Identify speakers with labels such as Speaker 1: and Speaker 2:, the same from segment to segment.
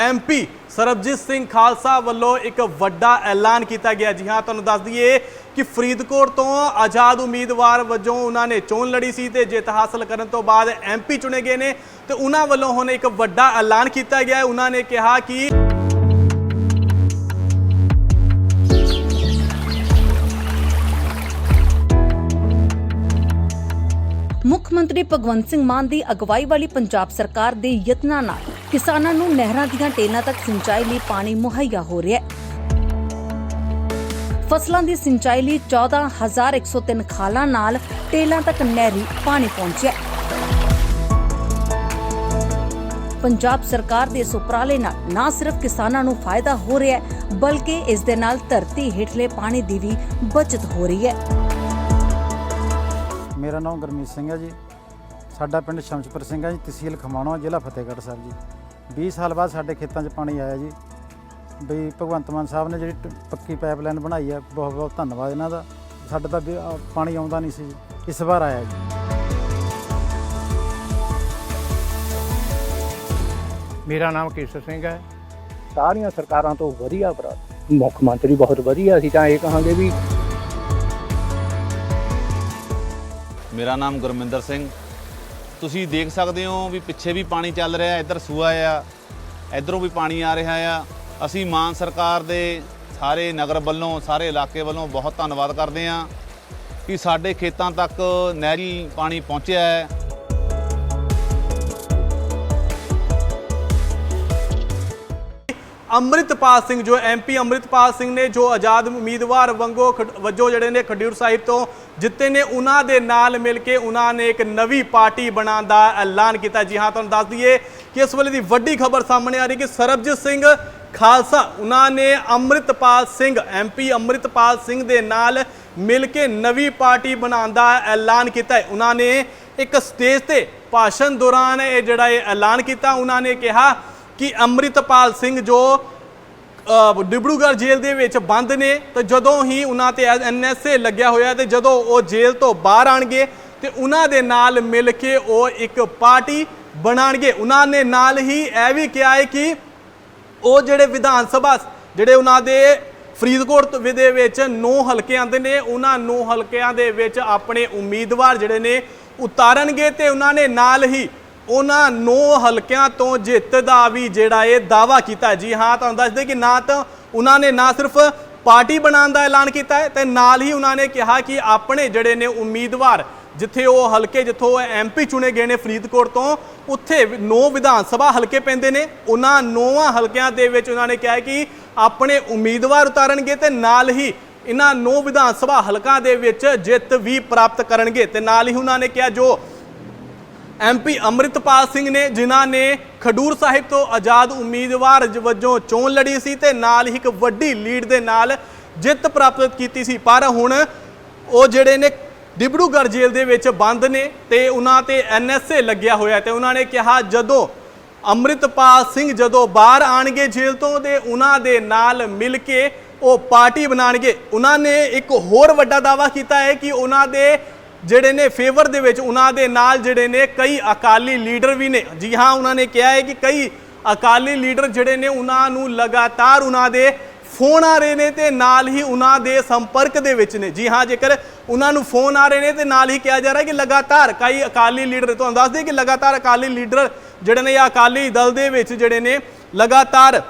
Speaker 1: MP Sarabjit Singh Khalsa ਵੱਲੋਂ ਇੱਕ ਵੱਡਾ ਐਲਾਨ ਕੀਤਾ ਗਿਆ। ਜੀ ਹਾਂ, ਤੁਹਾਨੂੰ ਦੱਸ ਦਈਏ ਕਿ ਫਰੀਦਕੋਟ ਤੋਂ ਆਜ਼ਾਦ ਉਮੀਦਵਾਰ ਵਜੋਂ ਉਹਨਾਂ ਨੇ ਚੋਣ ਲੜੀ ਸੀ ਤੇ ਜਿੱਤ ਹਾਸਲ ਕਰਨ ਤੋਂ ਬਾਅਦ ਐਮਪੀ ਚੁਣੇ ਗਏ ਨੇ ਤੇ ਉਹਨਾਂ ਵੱਲੋਂ ਹੁਣ ਇੱਕ ਵੱਡਾ ਐਲਾਨ ਕੀਤਾ ਗਿਆ ਉਹਨਾਂ ਨੇ ਕਿਹਾ ਕਿ
Speaker 2: ਮੁੱਖ ਮੰਤਰੀ ਭਗਵੰਤ ਸਿੰਘ ਮਾਨ ਦੀ ਅਗਵਾਈ ਵਾਲੀ ਪੰਜਾਬ ਸਰਕਾਰ ਦੇ ਯਤਨਾਂ ਨਾਲ ਕਿਸਾਨਾਂ ਨੂੰ ਨਹਿਰਾਂ ਦੀਆਂ ਟੇਲਾਂ ਤੱਕ ਸਿੰਚਾਈ ਲਈ ਪਾਣੀ ਮੁਹੱਈਆ ਹੋ ਰਿਹਾ ਹੈ। ਫਸਲਾਂ ਦੀ ਸਿੰਚਾਈ ਲਈ 14103 ਖਾਲਾਂ ਨਾਲ ਟੇਲਾਂ ਤੱਕ ਨਹਿਰੀ ਪਾਣੀ ਪਹੁੰਚਿਆ ਪੰਜਾਬ ਸਰਕਾਰ ਦੇ ਇਸ ਉਪਰਾਲੇ ਨਾਲ ਨਾ ਸਿਰਫ ਕਿਸਾਨਾਂ ਨੂੰ ਫਾਇਦਾ ਹੋ ਰਿਹਾ ਹੈ, ਬਲਕਿ ਇਸ ਦੇ ਨਾਲ ਧਰਤੀ ਹੇਠਲੇ ਪਾਣੀ ਦੀ ਵੀ ਬਚਤ ਹੋ ਰਹੀ ਹੈ।
Speaker 3: ਮੇਰਾ ਨਾਮ ਗੁਰਮੀਤ ਸਿੰਘ ਹੈ ਜੀ। ਸਾਡਾ ਪਿੰਡ ਸ਼ਮਸ਼ਪੁਰ ਸਿੰਘ ਹੈ ਜੀ, ਤਹਿਸੀਲ ਖਮਾਣੋ, ਜ਼ਿਲ੍ਹਾ ਫਤਿਹਗੜ੍ਹ ਸਾਹਿਬ ਜੀ। 20 ਸਾਲ ਬਾਅਦ ਸਾਡੇ ਖੇਤਾਂ 'ਚ ਪਾਣੀ ਆਇਆ ਜੀ। ਬਈ ਭਗਵੰਤ ਮਾਨ ਸਾਹਿਬ ਨੇ ਜਿਹੜੀ ਟ- ਪੱਕੀ ਪਾਈਪਲਾਈਨ ਬਣਾਈ ਹੈ ਬਹੁਤ ਬਹੁਤ ਧੰਨਵਾਦ ਇਹਨਾਂ ਦਾ। ਸਾਡਾ ਤਾਂ ਵੀ, ਅਹ, ਪਾਣੀ ਆਉਂਦਾ ਨਹੀਂ ਸੀ ਜੀ। ਇਸ ਵਾਰ ਆਇਆ ਜੀ।
Speaker 4: ਮੇਰਾ ਨਾਮ ਕੇਸਰ ਸਿੰਘ ਹੈ। ਸਾਰੀਆਂ ਸਰਕਾਰਾਂ ਤੋਂ ਵਧੀਆ ਉਪਰਾਲਾ ਮੁੱਖ ਮੰਤਰੀ ਬਹੁਤ ਵਧੀਆ ਅਸੀਂ ਤਾਂ ਇਹ ਕਹਾਂਗੇ ਵੀ
Speaker 5: ਮੇਰਾ ਨਾਮ ਗੁਰਮਿੰਦਰ ਸਿੰਘ। ਤੁਸੀਂ ਦੇਖ ਸਕਦੇ ਹੋ ਵੀ ਪਿੱਛੇ ਵੀ ਪਾਣੀ ਚੱਲ ਰਿਹਾ, ਇੱਧਰ ਸੂਆ ਆ, ਇੱਧਰੋਂ ਵੀ ਪਾਣੀ ਆ ਰਿਹਾ ਆ। ਅਸੀਂ ਮਾਨ ਸਰਕਾਰ ਦੇ ਸਾਰੇ ਨਗਰ ਵੱਲੋਂ, ਸਾਰੇ ਇਲਾਕੇ ਵੱਲੋਂ ਬਹੁਤ ਧੰਨਵਾਦ ਕਰਦੇ ਹਾਂ ਕਿ ਸਾਡੇ ਖੇਤਾਂ ਤੱਕ ਨਹਿਰੀ ਪਾਣੀ ਪਹੁੰਚਿਆ ਹੈ।
Speaker 1: ਅੰਮ੍ਰਿਤਪਾਲ ਸਿੰਘ, ਜੋ ਐਮਪੀ ਅੰਮ੍ਰਿਤਪਾਲ ਸਿੰਘ ਨੇ, ਜੋ ਆਜ਼ਾਦ ਉਮੀਦਵਾਰ ਵੰਗੋ ਖਡ- ਵਜੋਂ ਜਿਹੜੇ ਨੇ ਖਡੂਰ ਸਾਹਿਬ ਤੋਂ ਜਿੱਤੇ ਨੇ, ਉਹਨਾਂ ਦੇ ਨਾਲ ਮਿਲ ਕੇ ਉਹਨਾਂ ਨੇ ਇੱਕ ਨਵੀਂ ਪਾਰਟੀ ਬਣਾਉਣ ਦਾ ਐਲਾਨ ਕੀਤਾ। ਜੀ ਹਾਂ, ਤੁਹਾਨੂੰ ਦੱਸ ਦਈਏ ਕਿ ਇਸ ਵੇਲੇ ਦੀ ਵੱਡੀ ਖਬਰ ਸਾਹਮਣੇ ਆ ਰਹੀ ਕਿ ਸਰਬਜੀਤ ਸਿੰਘ ਖਾਲਸਾ, ਉਹਨਾਂ ਨੇ ਅੰਮ੍ਰਿਤਪਾਲ ਸਿੰਘ ਐਮਪੀ ਅੰਮ੍ਰਿਤਪਾਲ ਸਿੰਘ ਦੇ ਨਾਲ ਮਿਲ ਕੇ ਨਵੀਂ ਪਾਰਟੀ ਬਣਾਉਣ ਦਾ ਐਲਾਨ ਕੀਤਾ ਹੈ। ਉਹਨਾਂ ਨੇ ਇੱਕ ਸਟੇਜ ਤੇ ਭਾਸ਼ਣ ਦੌਰਾਨ ਇਹ ਜਿਹੜਾ ਇਹ ਐਲਾਨ ਕੀਤਾ, ਉਹਨਾਂ ਨੇ ਕਿਹਾ ਕਿ ਅੰਮ੍ਰਿਤਪਾਲ ਸਿੰਘ ਜੋ ਅ, ਜੇਲ੍ਹ ਦੇ ਵਿੱਚ ਬੰਦ ਨੇ ਤੇ ਜਦੋਂ ਹੀ ਉਹਨਾਂ ਤੇ ਐਨਐਸਏ ਲੱਗਿਆ ਹੋਇਆ ਤੇ ਜਦੋਂ ਉਹ ਜੇਲ੍ਹ ਤੋਂ ਬਾਹਰ ਆਣਗੇ ਤੇ ਉਹਨਾਂ ਦੇ ਨਾਲ ਮਿਲ ਕੇ ਉਹ ਇੱਕ ਪਾਰਟੀ ਬਣਾਣਗੇ। ਉਹਨਾਂ ਨੇ ਨਾਲ ਹੀ ਇਹ ਵੀ ਕਿਹਾ ਹੈ ਕਿ ਉਹ ਜਿਹੜੇ ਵਿਧਾਨ ਸਭਾ ਜਿਹੜੇ ਉਹਨਾਂ ਦੇ ਫਰੀਦਕੋਟ ਦੇ ਵਿੱਚ 9 ਹਲਕੇ ਆਉਂਦੇ ਨੇ ਉਹਨਾਂ 9 ਹਲਕਿਆਂ ਦੇ ਵਿੱਚ ਆਪਣੇ ਉਮੀਦਵਾਰ ਜਿਹੜੇ ਨੇ ਉਤਾਰਨਗੇ ਤੇ ਉਹਨਾਂ ਨੇ ਨਾਲ ਹੀ ਉਹਨਾਂ 9 ਹਲਕਿਆਂ ਤੋਂ ਜਿੱਤ ਦਾ ਵੀ ਜਿਹੜਾ ਇਹ ਦਾਵਾ ਕੀਤਾ ਜੀ ਹਾਂ, ਤੁਹਾਨੂੰ ਦੱਸਦੇ ਕਿ ਨਾ ਤਾਂ ਉਹਨਾਂ ਨੇ ਨਾ ਸਿਰਫ ਪਾਰਟੀ ਬਣਾਉਣ ਦਾ ਐਲਾਨ ਕੀਤਾ ਹੈ ਤੇ ਨਾਲ ਹੀ ਉਹਨਾਂ ਨੇ ਕਿਹਾ ਕਿ ਆਪਣੇ ਜਿਹੜੇ ਨੇ ਉਮੀਦਵਾਰ ਜਿੱਥੇ ਉਹ ਹਲਕੇ ਜਿੱਥੋਂ ਐਮਪੀ ਚੁਣੇ ਗਏ ਨੇ ਫਰੀਦਕੋਟ ਤੋਂ, ਉੱਥੇ 9 ਵਿਧਾਨ ਸਭਾ ਹਲਕੇ ਪੈਂਦੇ ਨੇ। ਉਹਨਾਂ 9 ਹਲਕਿਆਂ ਦੇ ਵਿੱਚ ਉਹਨਾਂ ਨੇ ਕਿਹਾ ਕਿ ਆਪਣੇ ਉਮੀਦਵਾਰ ਉਤਾਰਨਗੇ ਤੇ ਨਾਲ ਹੀ ਇਹਨਾਂ 9 ਵਿਧਾਨ ਸਭਾ ਹਲਕਾਂ ਦੇ ਵਿੱਚ ਜਿੱਤ ਵੀ ਪ੍ਰਾਪਤ ਕਰਨਗੇ। ਤੇ ਨਾਲ ਹੀ ਉਹਨਾਂ ਨੇ ਕਿਹਾ ਜੋ ਐਮਪੀ ਅੰਮ੍ਰਿਤਪਾਲ ਸਿੰਘ ਨੇ, ਜਿਨ੍ਹਾਂ ਨੇ ਖਡੂਰ ਸਾਹਿਬ ਤੋਂ ਆਜ਼ਾਦ ਉਮੀਦਵਾਰ ਵਜੋਂ ਚੋਣ ਲੜੀ ਸੀ ਤੇ ਨਾਲ ਹੀ ਇੱਕ ਵੱਡੀ ਲੀਡ ਦੇ ਨਾਲ ਜਿੱਤ ਪ੍ਰਾਪਤ ਕੀਤੀ ਸੀ। ਪਰ ਹੁਣ ਉਹ ਜਿਹੜੇ ਨੇ ਡਿਬੜੂਗੜ੍ਹ ਜੇਲ੍ਹ ਦੇ ਵਿੱਚ ਬੰਦ ਨੇ ਤੇ ਉਹਨਾਂ ਤੇ ਐਨਐਸਏ ਲੱਗਿਆ ਹੋਇਆ ਤੇ ਉਹਨਾਂ ਨੇ ਕਿਹਾ, ਜਦੋਂ ਅੰਮ੍ਰਿਤਪਾਲ ਸਿੰਘ ਜਦੋਂ ਬਾਹਰ ਆਣਗੇ ਜੇਲ੍ਹ ਤੋਂ ਤੇ ਉਹਨਾਂ ਦੇ ਨਾਲ ਮਿਲ ਕੇ ਉਹ ਪਾਰਟੀ ਬਣਾਣਗੇ। ਉਹਨਾਂ ਨੇ ਇੱਕ ਹੋਰ ਵੱਡਾ ਦਾਵਾ ਕੀਤਾ ਹੈ ਕਿ ਉਹਨਾਂ ਦੇ ਜਿਹੜੇ ਨੇ ਫੇਵਰ ਦੇ ਵਿੱਚ, ਉਹਨਾਂ ਦੇ ਨਾਲ ਜਿਹੜੇ ਨੇ ਕਈ ਅਕਾਲੀ ਲੀਡਰ ਵੀ ਨੇ। ਜੀ ਹਾਂ, ਉਹਨਾਂ ਨੇ ਕਿਹਾ ਹੈ ਕਿ ਕਈ ਅਕਾਲੀ ਲੀਡਰ ਜਿਹੜੇ ਨੇ, ਉਹਨਾਂ ਨੂੰ ਲਗਾਤਾਰ ਉਹਨਾਂ ਦੇ ਫੋਨ ਆ ਰਹੇ ਨੇ ਤੇ ਨਾਲ ਹੀ ਉਹਨਾਂ ਦੇ ਸੰਪਰਕ ਦੇ ਵਿੱਚ ਨੇ। ਜੀ ਹਾਂ, ਜੇਕਰ ਉਹਨਾਂ ਨੂੰ ਫੋਨ ਆ ਰਹੇ ਨੇ ਤੇ ਨਾਲ ਹੀ ਕਿਹਾ ਜਾ ਰਿਹਾ ਕਿ ਲਗਾਤਾਰ ਕਈ ਅਕਾਲੀ ਲੀਡਰ, ਤੁਹਾਨੂੰ ਦੱਸ ਦਈਏ ਕਿ ਲਗਾਤਾਰ ਅਕਾਲੀ ਲੀਡਰ ਜਿਹੜੇ ਨੇ ਜਾਂ ਅਕਾਲੀ ਦਲ ਦੇ ਵਿੱਚ ਜਿਹੜੇ ਨੇ, ਲਗਾਤਾਰ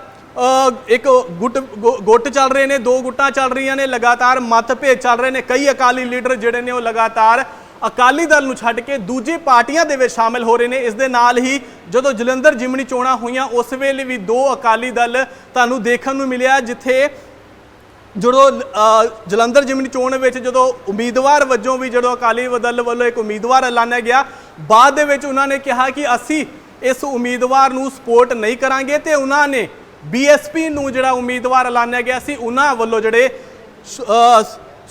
Speaker 1: ਇੱਕ ਗੁੱਟ, ਗੁ- ਗੁੱਟ ਚੱਲ ਰਹੇ ਨੇ, ਦੋ ਗੁੱਟਾਂ ਚੱਲ ਰਹੀਆਂ ਨੇ, ਲਗਾਤਾਰ ਮਤਭੇਦ ਚੱਲ ਰਹੇ ਨੇ। ਕਈ ਅਕਾਲੀ ਲੀਡਰ ਜਿਹੜੇ ਨੇ ਉਹ ਲਗਾਤਾਰ ਅਕਾਲੀ ਦਲ ਨੂੰ ਛੱਡ ਕੇ ਦੂਜੀ ਪਾਰਟੀਆਂ ਦੇ ਵਿੱਚ ਸ਼ਾਮਿਲ ਹੋ ਰਹੇ ਨੇ। ਇਸ ਦੇ ਨਾਲ ਹੀ ਜਦੋਂ ਜਲੰਧਰ ਜਿਮਣੀ ਚੋਣਾਂ ਹੋਈਆਂ, ਉਸ ਵੇਲੇ ਵੀ ਦੋ ਅਕਾਲੀ ਦਲ ਤੁਹਾਨੂੰ ਦੇਖਣ ਨੂੰ ਮਿਲਿਆ, ਜਿੱਥੇ ਜਦੋਂ ਜਲੰਧਰ ਜਿਮਨੀ ਚੋਣ ਵਿੱਚ ਜਦੋਂ ਉਮੀਦਵਾਰ ਵਜੋਂ ਵੀ ਜਦੋਂ ਅਕਾਲੀ ਦਲ ਵੱਲੋਂ ਇੱਕ ਉਮੀਦਵਾਰ ਐਲਾਨਿਆ ਗਿਆ, ਬਾਅਦ ਦੇ ਵਿੱਚ ਉਹਨਾਂ ਨੇ ਕਿਹਾ ਕਿ ਅਸੀਂ ਇਸ ਉਮੀਦਵਾਰ ਨੂੰ ਸਪੋਰਟ ਨਹੀਂ ਕਰਾਂਗੇ ਤੇ ਉਹਨਾਂ ਨੇ ਬੀਐਸਪੀ ਨੂੰ ਜਿਹੜਾ ਉਮੀਦਵਾਰ ਐਲਾਨਿਆ ਗਿਆ ਸੀ, ਉਹਨਾਂ ਵੱਲੋਂ ਜਿਹੜੇ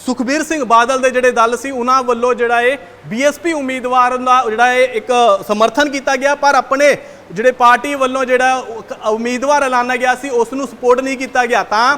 Speaker 1: ਸੁਖਬੀਰ ਸਿੰਘ ਬਾਦਲ ਦੇ ਜਿਹੜੇ ਦਲ ਸੀ, ਉਹਨਾਂ ਵੱਲੋਂ ਜਿਹੜਾ ਇਹ ਬੀਐਸਪੀ ਉਮੀਦਵਾਰ ਦਾ ਜਿਹੜਾ ਇਹ ਇੱਕ ਸਮਰਥਨ ਕੀਤਾ ਗਿਆ, ਪਰ ਆਪਣੇ ਜਿਹੜੇ ਪਾਰਟੀ ਵੱਲੋਂ ਜਿਹੜਾ ਉਮੀਦਵਾਰ ਐਲਾਨਿਆ ਗਿਆ ਸੀ, ਉਸ ਨੂੰ ਸਪੋਰਟ ਨਹੀਂ ਕੀਤਾ ਗਿਆ। ਤਾਂ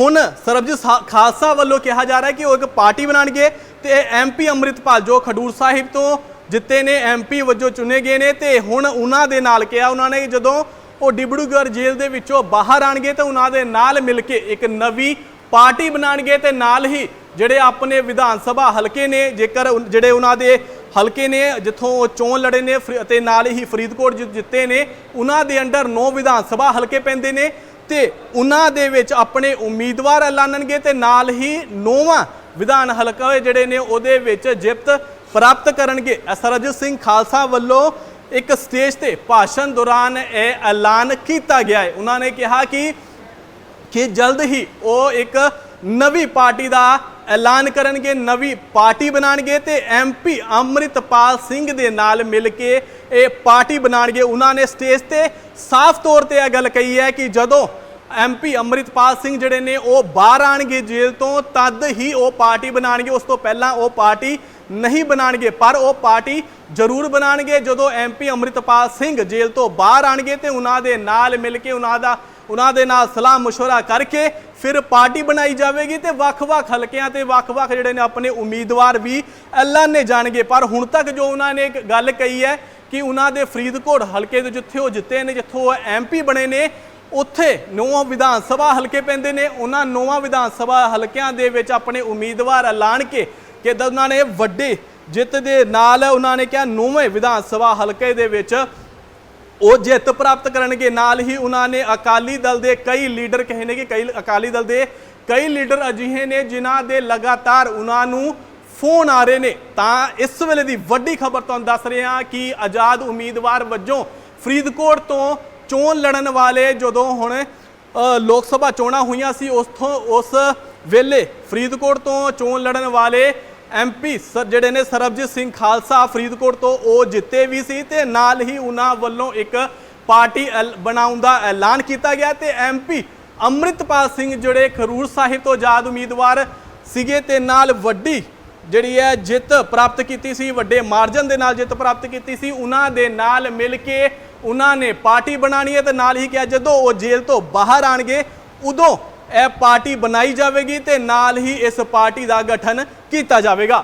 Speaker 1: ਹੁਣ ਸਰਬਜੀਤ ਸਾ- ਖਾਲਸਾ ਵੱਲੋਂ ਕਿਹਾ ਜਾ ਰਿਹਾ ਕਿ ਉਹ ਇੱਕ ਪਾਰਟੀ ਬਣਾਣਗੇ ਤੇ ਐਮਪੀ ਅੰਮ੍ਰਿਤਪਾਲ, ਜੋ ਖਡੂਰ ਸਾਹਿਬ ਤੋਂ ਜਿੱਤੇ ਨੇ ਐਮਪੀ ਵਜੋਂ ਚੁਣੇ ਗਏ ਨੇ ਤੇ ਹੁਣ ਉਹਨਾਂ ਦੇ ਨਾਲ ਕਿਹਾ, ਉਹਨਾਂ ਨੇ ਜਦੋਂ ਉਹ ਡਿਬੜੂਗੜ੍ਹ ਜੇਲ੍ਹ ਦੇ ਵਿੱਚੋਂ ਬਾਹਰ ਆਣਗੇ ਤੇ ਉਹਨਾਂ ਦੇ ਨਾਲ ਮਿਲ ਕੇ ਇੱਕ ਨਵੀਂ ਪਾਰਟੀ ਬਣਾਣਗੇ ਤੇ ਨਾਲ ਹੀ ਜਿਹੜੇ ਆਪਣੇ ਵਿਧਾਨ ਸਭਾ ਹਲਕੇ ਨੇ, ਜੇਕਰ ਜਿਹੜੇ ਉਹਨਾਂ ਦੇ ਹਲਕੇ ਨੇ, ਜਿੱਥੋਂ ਉਹ ਚੋਣ ਲੜੇ ਨੇ, ਫਰੀ- ਅਤੇ ਨਾਲ ਹੀ ਫਰੀਦਕੋਟ ਜਿ- ਜਿੱਤੇ ਨੇ, ਉਹਨਾਂ ਦੇ ਅੰਡਰ 9 ਵਿਧਾਨ ਸਭਾ ਹਲਕੇ ਪੈਂਦੇ ਨੇ ਤੇ ਉਹਨਾਂ ਦੇ ਵਿੱਚ ਆਪਣੇ ਉਮੀਦਵਾਰ ਐਲਾਨਣਗੇ ਤੇ ਨਾਲ ਹੀ ਨੌਵਾਂ ਵਿਧਾਨ ਹਲਕਾ ਜਿਹੜੇ ਨੇ, ਉਹਦੇ ਵਿੱਚ ਜਿੱਤ ਪ੍ਰਾਪਤ ਕਰਨਗੇ। ਸਰਜੀਤ ਸਿੰਘ ਖਾਲਸਾ ਵੱਲੋਂ ਇੱਕ ਸਟੇਜ ਤੇ ਭਾਸ਼ਣ ਦੌਰਾਨ ਇਹ ਐਲਾਨ ਕੀਤਾ ਗਿਆ ਹੈ। ਉਹਨਾਂ ਨੇ ਕਿਹਾ ਕਿ ਕਿ ਜਲਦ ਹੀ ਉਹ ਇੱਕ ਨਵੀਂ ਪਾਰਟੀ ਦਾ ਐਲਾਨ ਕਰਨਗੇ, ਨਵੀਂ ਪਾਰਟੀ ਬਣਾਣਗੇ ਤੇ ਐਮਪੀ ਅੰਮ੍ਰਿਤਪਾਲ ਸਿੰਘ ਦੇ ਨਾਲ ਮਿਲ ਕੇ ਇਹ ਪਾਰਟੀ ਬਣਾਣਗੇ ਉਹਨਾਂ ਨੇ ਸਟੇਜ ਤੇ ਸਾਫ਼ ਤੌਰ ਤੇ ਇਹ ਗੱਲ ਕਹੀ ਹੈ ਕਿ ਜਦੋਂ ਐਮਪੀ ਅੰਮ੍ਰਿਤਪਾਲ ਸਿੰਘ ਜਿਹੜੇ ਨੇ ਉਹ ਬਾਹਰ ਆਣਗੇ ਜੇਲ੍ਹ ਤੋਂ, ਤਦ ਹੀ ਉਹ ਪਾਰਟੀ ਬਣਾਣਗੇ ਉਸ ਤੋਂ ਪਹਿਲਾਂ ਉਹ ਪਾਰਟੀ ਨਹੀਂ ਬਣਾਣਗੇ ਪਰ ਉਹ ਪਾਰਟੀ ਜ਼ਰੂਰ ਬਣਾਣਗੇ ਜਦੋਂ ਐਮਪੀ ਅੰਮ੍ਰਿਤਪਾਲ ਸਿੰਘ ਜੇਲ੍ਹ ਤੋਂ ਬਾਹਰ ਆਣਗੇ ਤੇ ਉਹਨਾਂ ਦੇ ਨਾਲ ਮਿਲ ਕੇ ਉਹਨਾਂ ਦਾ ਉਹਨਾਂ ਦੇ ਨਾਲ ਸਲਾਹ مشورہ ਕਰਕੇ ਫਿਰ ਪਾਰਟੀ ਬਣਾਈ ਜਾਵੇਗੀ ਤੇ ਵੱਖ-ਵੱਖ ਹਲਕਿਆਂ ਤੇ ਵੱਖ-ਵੱਖ ਜਿਹੜੇ ਨੇ ਆਪਣੇ ਉਮੀਦਵਾਰ ਵੀ ਐਲਾਨੇ ਜਾਣਗੇ ਪਰ ਹੁਣ ਤੱਕ ਜੋ ਉਹਨਾਂ ਨੇ ਇੱਕ ਗੱਲ ਕਹੀ ਹੈ ਕਿ ਉਹਨਾਂ ਦੇ ਫਰੀਦਕੋਟ ਹਲਕੇ ਦੇ ਜਿੱਥੇ ਉਹ ਜਿੱਤੇ ਨੇ ਜਿੱਥੋਂ ਉਹ ਐਮਪੀ ਬਣੇ ਨੇ ਉੱਥੇ ਨੌਵਾਂ ਵਿਧਾਨ ਸਭਾ ਹਲਕੇ ਪੈਂਦੇ ਨੇ ਉਹਨਾਂ ਨੌਵਾਂ ਵਿਧਾਨ ਸਭਾ ਹਲਕਿਆਂ ਦੇ ਵਿੱਚ ਆਪਣੇ ਉਮੀਦਵਾਰ ਐਲਾਨ ਕੇ ਕਿ ਉਹਨਾਂ ਨੇ ਵੱਡੇ ਜਿੱਤ ਦੇ ਨਾਲ ਉਹਨਾਂ ਨੇ ਕਿਹਾ ਨੌਵੇਂ ਵਿਧਾਨ ਸਭਾ ਹਲਕੇ ਦੇ ਵਿੱਚ ਉਹ ਜਿੱਤ ਪ੍ਰਾਪਤ ਕਰਨਗੇ। ਨਾਲ ਹੀ ਉਹਨਾਂ ਨੇ ਅਕਾਲੀ ਦਲ ਦੇ ਕਈ ਲੀਡਰ ਕਹੇ ਨੇ ਕਿ ਕਈ ਅਕਾਲੀ ਦਲ ਦੇ ਕਈ ਲੀਡਰ ਅਜਿਹੇ ਨੇ ਜਿਨ੍ਹਾਂ ਦੇ ਲਗਾਤਾਰ ਉਹਨਾਂ ਨੂੰ ਫੋਨ ਆ ਰਹੇ ਨੇ। ਤਾਂ ਇਸ ਵੇਲੇ ਦੀ ਵੱਡੀ ਖਬਰ ਤੁਹਾਨੂੰ ਦੱਸ ਰਹੇ ਹਾਂ ਕਿ ਆਜ਼ਾਦ ਉਮੀਦਵਾਰ ਵਜੋਂ ਫਰੀਦਕੋਟ ਤੋਂ ਚੋਣ ਲੜਨ ਵਾਲੇ ਜਦੋਂ ਹੁਣ ਲੋਕ ਸਭਾ ਚੋਣਾਂ ਹੋਈਆਂ ਸੀ, ਉਸ ਤੋਂ ਉਸ ਵੇਲੇ ਫਰੀਦਕੋਟ ਤੋਂ ਚੋਣ ਲੜਨ ਵਾਲੇ ਐਮਪੀ ਸਰ ਜਿਹੜੇ ਨੇ ਸਰਬਜੀਤ ਸਿੰਘ ਖਾਲਸਾ ਫਰੀਦਕੋਟ ਤੋਂ, ਉਹ ਜਿੱਤੇ ਵੀ ਸੀ ਤੇ ਨਾਲ ਹੀ ਉਹਨਾਂ ਵੱਲੋਂ ਇੱਕ ਪਾਰਟੀ ਐਲ- ਬਣਾਉਣ ਦਾ ਐਲਾਨ ਕੀਤਾ ਗਿਆ ਤੇ ਐਮਪੀ ਅੰਮ੍ਰਿਤਪਾਲ ਸਿੰਘ ਜਿਹੜੇ ਖਰੂਰ ਸਾਹਿਬ ਤੋਂ ਆਜ਼ਾਦ ਉਮੀਦਵਾਰ ਸੀਗੇ ਤੇ ਨਾਲ ਵੱਡੀ ਜਿਹੜੀ ਹੈ ਜਿੱਤ ਪ੍ਰਾਪਤ ਕੀਤੀ ਸੀ, ਵੱਡੇ ਮਾਰਜਨ ਦੇ ਨਾਲ ਜਿੱਤ ਪ੍ਰਾਪਤ ਕੀਤੀ ਸੀ, ਉਹਨਾਂ ਦੇ ਨਾਲ ਮਿਲ ਕੇ ਉਹਨਾਂ ਨੇ ਪਾਰਟੀ ਬਣਾਣੀ ਹੈ ਤੇ ਨਾਲ ਹੀ ਕਿਹਾ ਜਦੋਂ ਉਹ ਜੇਲ੍ਹ ਤੋਂ ਬਾਹਰ ਆਣਗੇ ਉਦੋਂ ਇਹ ਪਾਰਟੀ ਬਣਾਈ ਜਾਵੇਗੀ ਤੇ ਨਾਲ ਹੀ ਇਸ ਪਾਰਟੀ ਦਾ ਗਠਨ ਕੀਤਾ ਜਾਵੇਗਾ।